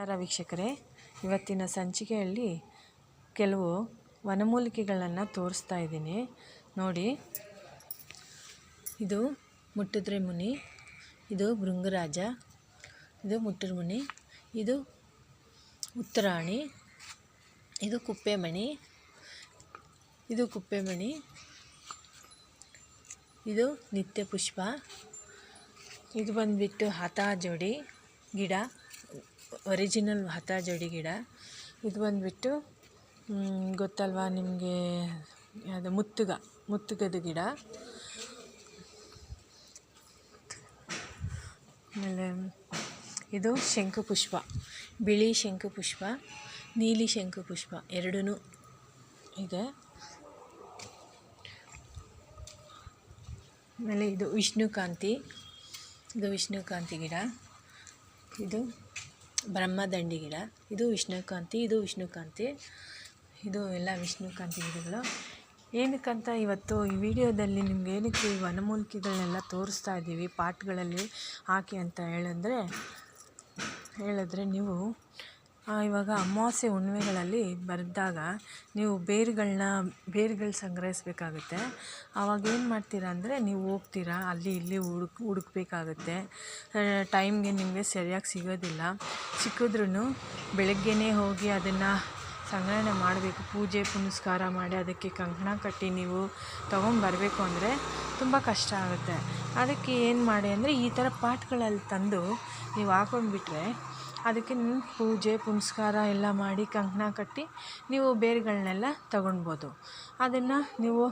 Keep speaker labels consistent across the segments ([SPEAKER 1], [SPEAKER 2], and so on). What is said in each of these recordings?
[SPEAKER 1] ನಮಸ್ಕಾರ ವೀಕ್ಷಕರೇ. ಇವತ್ತಿನ ಸಂಚಿಕೆಯಲ್ಲಿ ಕೆಲವು ವನಮೂಲಿಕೆಗಳನ್ನು ತೋರಿಸ್ತಾ ಇದ್ದೀನಿ. ನೋಡಿ, ಇದು ಮುಟ್ಟಿದ್ರೆ ಮುನಿ ಇದು ಭೃಂಗರಾಜ, ಇದು ಮುಟ್ಟಿರ ಮುನಿ ಇದು ಉತ್ತರಾಣಿ, ಇದು ಕುಪ್ಪೆಮಣಿ ಇದು ಕುಪ್ಪೆಮಣಿ, ಇದು ನಿತ್ಯ ಪುಷ್ಪ ಇದು ಬಂದುಬಿಟ್ಟು ಹತಾ ಜೋಡಿ ಗಿಡ. ಒರಿಜಿನಲ್ ಹತಾ ಜಡಿ ಗಿಡ. ಇದು ಬಂದುಬಿಟ್ಟು ಗೊತ್ತಲ್ವಾ ನಿಮಗೆ? ಯಾವುದು? ಮುತ್ತುಗ, ಮುತ್ತುಗದ ಗಿಡ. ಆಮೇಲೆ ಇದು ಶಂಖುಪುಷ್ಪ ಬಿಳಿ ಶಂಖುಪುಷ್ಪ ನೀಲಿ ಶಂಖುಪುಷ್ಪ ಎರಡೂ ಇದೆ. ಆಮೇಲೆ ಇದು ವಿಷ್ಣುಕಾಂತಿ ಇದು ವಿಷ್ಣುಕಾಂತಿ ಗಿಡ. ಇದು ಬ್ರಹ್ಮದಂಡಿ ಗಿಡ. ಇದು ವಿಷ್ಣುಕಾಂತಿ ಇದು ವಿಷ್ಣುಕಾಂತಿ, ಇದು ಎಲ್ಲ ವಿಷ್ಣುಕಾಂತಿ ಗಿಡಗಳು. ಏನಕ್ಕಂತ ಇವತ್ತು ಈ ವಿಡಿಯೋದಲ್ಲಿ ನಿಮ್ಗೆ ಏನಕ್ಕೆ ಈ ವನಮೂಲಿಕೆಗಳನ್ನೆಲ್ಲ ತೋರಿಸ್ತಾ ಇದ್ದೀವಿ, ಪಾಟ್ಗಳಲ್ಲಿ ಹಾಕಿ ಅಂತ ಹೇಳಿದ್ರೆ ಹೇಳಿದ್ರೆ ನೀವು ಇವಾಗ ಅಮಾವಾಸ್ಯೆ ಹುಣ್ಮೆಗಳಲ್ಲಿ ಬರೆದಾಗ ನೀವು ಬೇರುಗಳನ್ನ ಬೇರುಗಳು ಸಂಗ್ರಹಿಸ್ಬೇಕಾಗುತ್ತೆ. ಆವಾಗ ಏನು ಮಾಡ್ತೀರಾ ಅಂದರೆ ನೀವು ಹೋಗ್ತೀರಾ, ಅಲ್ಲಿ ಇಲ್ಲಿ ಹುಡುಕ್, ಹುಡುಕ್ಬೇಕಾಗುತ್ತೆ. ಟೈಮ್ಗೆ ನಿಮಗೆ ಸರಿಯಾಗಿ ಸಿಗೋದಿಲ್ಲ. ಸಿಕ್ಕಿದ್ರೂ ಬೆಳಗ್ಗೆನೇ ಹೋಗಿ ಅದನ್ನು ಸಂಗ್ರಹಣೆ ಮಾಡಬೇಕು, ಪೂಜೆ, ಪುನಸ್ಕಾರ ಮಾಡಿ ಅದಕ್ಕೆ ಕಂಕಣ ಕಟ್ಟಿ ನೀವು ತೊಗೊಂಬರಬೇಕು ಅಂದರೆ ತುಂಬ ಕಷ್ಟ ಆಗುತ್ತೆ. ಅದಕ್ಕೆ ಏನು ಮಾಡಿ ಅಂದರೆ ಈ ಥರ ಪಾಟ್ಗಳಲ್ಲಿ ತಂದು ನೀವು ಹಾಕೊಂಡ್ಬಿಟ್ರೆ ಅದಕ್ಕೆ ಪೂಜೆ, ಪುನಸ್ಕಾರ ಎಲ್ಲ ಮಾಡಿ ಕಂಕಣ ಕಟ್ಟಿ ನೀವು ಬೇರುಗಳನ್ನೆಲ್ಲ ತಗೊಳ್ಬೋದು ಅದನ್ನು ನೀವು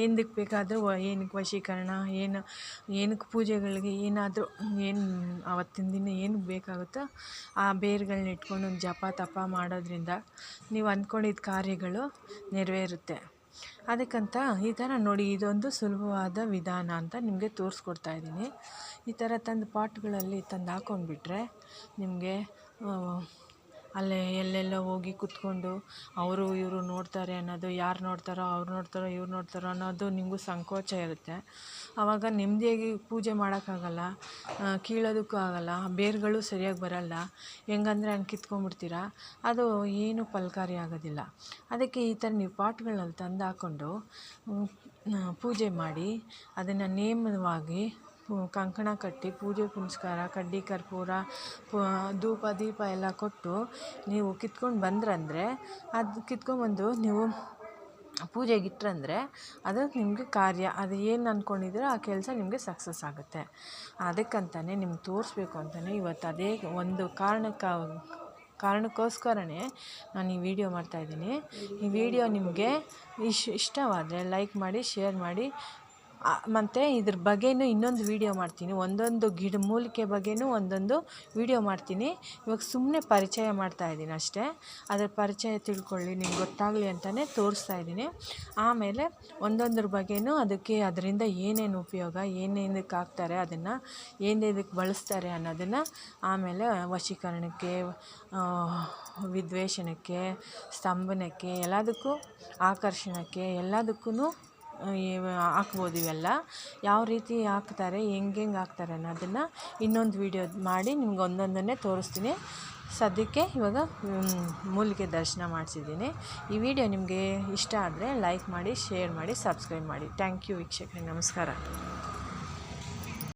[SPEAKER 1] ಏನಕ್ಕೆ ಬೇಕಾದರೂ ಏನಕ್ಕೆ ವಶೀಕರಣ, ಏನು ಏನಕ್ಕೆ ಪೂಜೆಗಳಿಗೆ ಏನಾದರೂ ಏನು ಆವತ್ತಿನ ದಿನ ಏನಕ್ಕೆ ಬೇಕಾಗುತ್ತೋ ಆ ಬೇರುಗಳನ್ನ ಇಟ್ಕೊಂಡು ಒಂದು ಜಪ ತಪ ಮಾಡೋದ್ರಿಂದ ನೀವು ಅಂದ್ಕೊಂಡಿದ್ದ ಕಾರ್ಯಗಳು ನೆರವೇರುತ್ತೆ. ಅದಕ್ಕಂತ ಈ ಥರ ನೋಡಿ ಇದೊಂದು ಸುಲಭವಾದ ವಿಧಾನ ಅಂತ ನಿಮಗೆ ತೋರಿಸ್ಕೊಡ್ತಾ ಇದ್ದೀನಿ. ಈ ಥರ ತಂದು ಪಾಟ್ಗಳಲ್ಲಿ ತಂದು ಹಾಕೊಂಡ್ಬಿಟ್ರೆ ನಿಮಗೆ ಅಲ್ಲೇ ಎಲ್ಲೆಲ್ಲೋ ಹೋಗಿ ಕೂತ್ಕೊಂಡು ಅವರು ಇವರು ನೋಡ್ತಾರೆ ಅನ್ನೋದು, ಯಾರು ನೋಡ್ತಾರೋ ಅವ್ರು ನೋಡ್ತಾರೋ ಇವ್ರು ನೋಡ್ತಾರೋ ಅನ್ನೋದು ನಿಮಗೂ ಸಂಕೋಚ ಇರುತ್ತೆ. ಆವಾಗ ನೆಮ್ಮದಿಯಾಗಿ ಪೂಜೆ ಮಾಡೋಕ್ಕಾಗಲ್ಲ ಕೀಳೋದಕ್ಕೂ ಆಗಲ್ಲ, ಬೇರುಗಳು ಸರಿಯಾಗಿ ಬರಲ್ಲ. ಹೆಂಗಂದ್ರೆ ಹಂಗೆ ಕಿತ್ಕೊಂಡ್ಬಿಡ್ತೀರ? ಅದು ಏನು ಫಲಕಾರಿ ಆಗೋದಿಲ್ಲ. ಅದಕ್ಕೆ ಈ ಥರ ನೀವು ಪಾಟ್ಗಳಲ್ಲಿ ತಂದು ಹಾಕ್ಕೊಂಡು ಪೂಜೆ ಮಾಡಿ ಅದನ್ನು ನೇಮವಾಗಿ ಕಂಕಣ ಕಟ್ಟಿ, ಪೂಜೆ ಪುನಸ್ಕಾರ, ಕಡ್ಡಿ ಕರ್ಪೂರ, ಪ, ಧೂಪ, ದೀಪ ಎಲ್ಲ ಕೊಟ್ಟು ನೀವು ಕಿತ್ಕೊಂಡು ಬಂದ್ರಂದರೆ ಅದು ಕಿತ್ಕೊಂಡ್ಬಂದು ನೀವು ಪೂಜೆಗೆ ಇಟ್ರಂದರೆ ಅದು ನಿಮಗೆ ಕಾರ್ಯ. ಅದು ಏನು ಅಂದ್ಕೊಂಡಿದ್ದೀರೋ ಆ ಕೆಲಸ ನಿಮಗೆ ಸಕ್ಸಸ್ ಆಗುತ್ತೆ. ಅದಕ್ಕಂತಲೇ ನಿಮ್ಗೆ ತೋರಿಸ್ಬೇಕು ಅಂತಲೇ ಇವತ್ತು ಅದೇ ಒಂದು ಕಾರಣಕ್ಕೆ, ಕಾರಣಕ್ಕೋಸ್ಕರನೇ ನಾನು ಈ ವಿಡಿಯೋ ಮಾಡ್ತಾಯಿದ್ದೀನಿ ಈ ವಿಡಿಯೋ ನಿಮಗೆ ಇಶ್, ಇಷ್ಟವಾದರೆ ಲೈಕ್ ಮಾಡಿ, ಶೇರ್ ಮಾಡಿ ಮತ್ತು ಇದ್ರ ಬಗ್ಗೆಯೂ ಇನ್ನೊಂದು ವೀಡಿಯೋ ಮಾಡ್ತೀನಿ. ಒಂದೊಂದು ಗಿಡ ಮೂಲಿಕೆ ಬಗ್ಗೆಯೂ ಒಂದೊಂದು ವೀಡಿಯೋ ಮಾಡ್ತೀನಿ. ಇವಾಗ ಸುಮ್ಮನೆ ಪರಿಚಯ ಮಾಡ್ತಾಯಿದ್ದೀನಿ ಅಷ್ಟೇ. ಅದ್ರ ಪರಿಚಯ ತಿಳ್ಕೊಳ್ಳಿ, ನಿಮ್ಗೆ ಗೊತ್ತಾಗಲಿ ಅಂತಲೇ ತೋರಿಸ್ತಾ ಇದ್ದೀನಿ. ಆಮೇಲೆ ಒಂದೊಂದ್ರ ಬಗ್ಗೆಯೂ ಅದಕ್ಕೆ ಅದರಿಂದ ಏನೇನು ಉಪಯೋಗ, ಏನೇನಕ್ಕೆ ಹಾಕ್ತಾರೆ, ಅದನ್ನು ಏನೇನಕ್ಕೆ ಬಳಸ್ತಾರೆ ಅನ್ನೋದನ್ನು ಆಮೇಲೆ ವಶೀಕರಣಕ್ಕೆ ವಿದ್ವೇಷಣಕ್ಕೆ, ಸ್ತಂಭನಕ್ಕೆ, ಎಲ್ಲದಕ್ಕೂ ಆಕರ್ಷಣಕ್ಕೆ ಎಲ್ಲದಕ್ಕೂ ಹಾಕ್ಬೋದು ಇವೆಲ್ಲ. ಯಾವ ರೀತಿ ಹಾಕ್ತಾರೆ, ಹೆಂಗೆ ಹೆಂಗೆ ಹಾಕ್ತಾರೆ ಅನ್ನೋದನ್ನು ಇನ್ನೊಂದು ವೀಡಿಯೋ ಮಾಡಿ ನಿಮ್ಗೆ ಒಂದೊಂದನ್ನೇ ತೋರಿಸ್ತೀನಿ. ಸದ್ಯಕ್ಕೆ ಇವಾಗ ಮೂಲಿಕೆ ದರ್ಶನ ಮಾಡಿಸಿದ್ದೀನಿ. ಈ ವಿಡಿಯೋ ನಿಮಗೆ ಇಷ್ಟ ಆದರೆ ಲೈಕ್ ಮಾಡಿ ಶೇರ್ ಮಾಡಿ ಸಬ್ಸ್ಕ್ರೈಬ್ ಮಾಡಿ. ಥ್ಯಾಂಕ್ ಯು ವೀಕ್ಷಕರೇ. ನಮಸ್ಕಾರ.